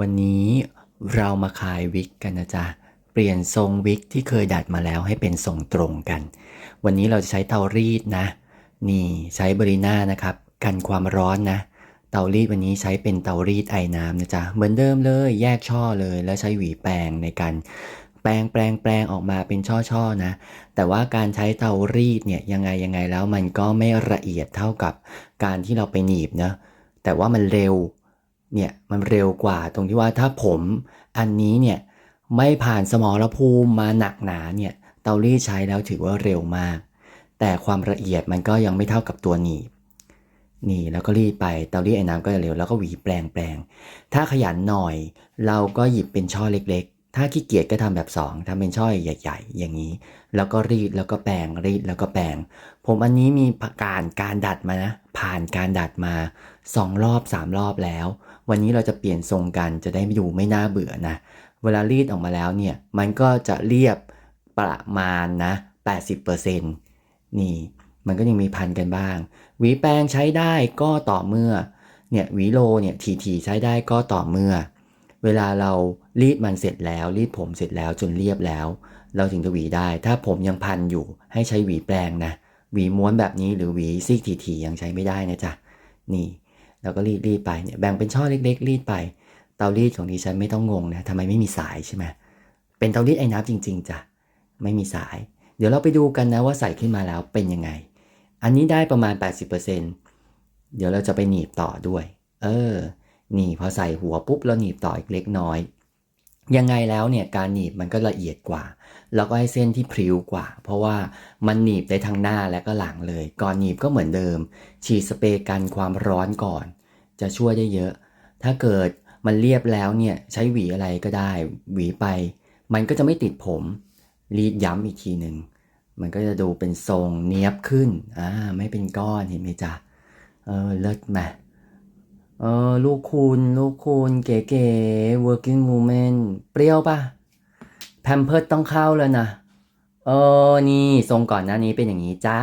วันนี้เรามาคลายวิกกันนะจ๊ะ เปลี่ยนทรงวิกที่เคยดัดมาแล้วให้เป็นทรงตรงกัน วันนี้เราจะใช้เตารีดนะ นี่ใช้บริน่านะครับ กันความร้อนนะ เตารีดวันนี้ใช้เป็นเตารีดไอ้น้ำนะจ๊ะ เหมือนเดิมเลย แยกช่อเลย แล้วใช้หวีแปรงในการแปรงแปรงแปรงออกมาเป็นช่อๆนะ แต่ว่าการใช้เตารีดเนี่ยยังไงยังไงแล้วมันก็ไม่ละเอียดเท่ากับการที่เราไปหนีบนะ แต่ว่ามันเร็ว เนี่ยมันเร็วกว่าตรงที่ว่าถ้าผมอันนี้เนี่ยไม่ผ่านสมรภูมิมาหนักหนาเนี่ยเตารีดใช้แล้วถือว่าเร็วมาก แต่ความละเอียดมันก็ยังไม่เท่ากับตัวหนีบนี่แล้วก็รีดไปเตารีดไอ้น้ำก็จะเร็วแล้วก็หวีแปลงแปลงถ้าขยันหน่อย เราก็หยิบเป็นช่อเล็ก ถ้าขี้เกียจก็ทำแบบสองทำเป็นช่อใหญ่ ๆ อย่างนี้ แล้วก็รีดแล้วก็แปลงรีดแล้วก็แปลงผมอันนี้มีการการดัดมานะ ผ่านการดัดมาสองรอบสามรอบแล้ว วันนี้เราจะเปลี่ยนทรงกันจะได้ดูไม่น่าเบื่อนะ เวลารีดออกมาแล้วเนี่ยมันก็จะเรียบประมาณนะ 80%นี่มันก็ยังมีพันกันบ้าง หวีแปรงใช้ได้ก็ต่อเมื่อเนี่ยหวีโลเนี่ยทีทีใช้ได้ก็ต่อเมื่อ เวลาเรารีดมันเสร็จแล้ว รีดผมเสร็จแล้วจนเรียบแล้ว เราถึงจะหวีได้ ถ้าผมยังพันอยู่ให้ใช้หวีแปรงนะหวีม้วนแบบนี้หรือหวีซีกทีๆยังใช้ไม่ได้นะจ๊ะนี่เราก็รีดรีดไปเนี่ยแบ่งเป็นช่อเล็ก ๆ รีดไป เตารีดของดิฉันไม่ต้องงงนะทำไมไม่มีสายใช่ไหมเป็นเตารีดไอ้น้ำจริง ๆจ้ะไม่มีสาย เดี๋ยวเราไปดูกันนะว่าใส่ขึ้นมาแล้วเป็นยังไง อันนี้ได้ประมาณ 80%เดี๋ยวเราจะไปหนีบต่อด้วย เออ นี่พอใส่หัวปุ๊บเราหนีบต่ออีกเล็กน้อย ยังไงแล้วเนี่ยการหนีบมันก็ละเอียดกว่า แล้วก็ให้เส้นที่พริ้วกว่า เพราะว่ามันหนีบได้ทั้งหน้าและก็หลังเลย ก่อนหนีบก็เหมือนเดิม ฉีดสเปรย์กันความร้อนก่อน จะช่วยได้เยอะ ถ้าเกิดมันเรียบแล้วเนี่ยใช้หวีอะไรก็ได้ หวีไป มันก็จะไม่ติดผม รีดย้ำอีกทีหนึ่งมันก็จะดูเป็นทรงเนี้ยบขึ้น อ่า ไม่เป็นก้อนเห็นไหมจ๊ะ เออ เลิศไหม เออ ลูกคุณ ลูกคุณ เก๋ๆ working woman เปรี้ยวปะแพมเพิร์ดต้องเข้าแล้วนะ เออ นี่ ทรงก่อนหน้านี้เป็นอย่างนี้จ้า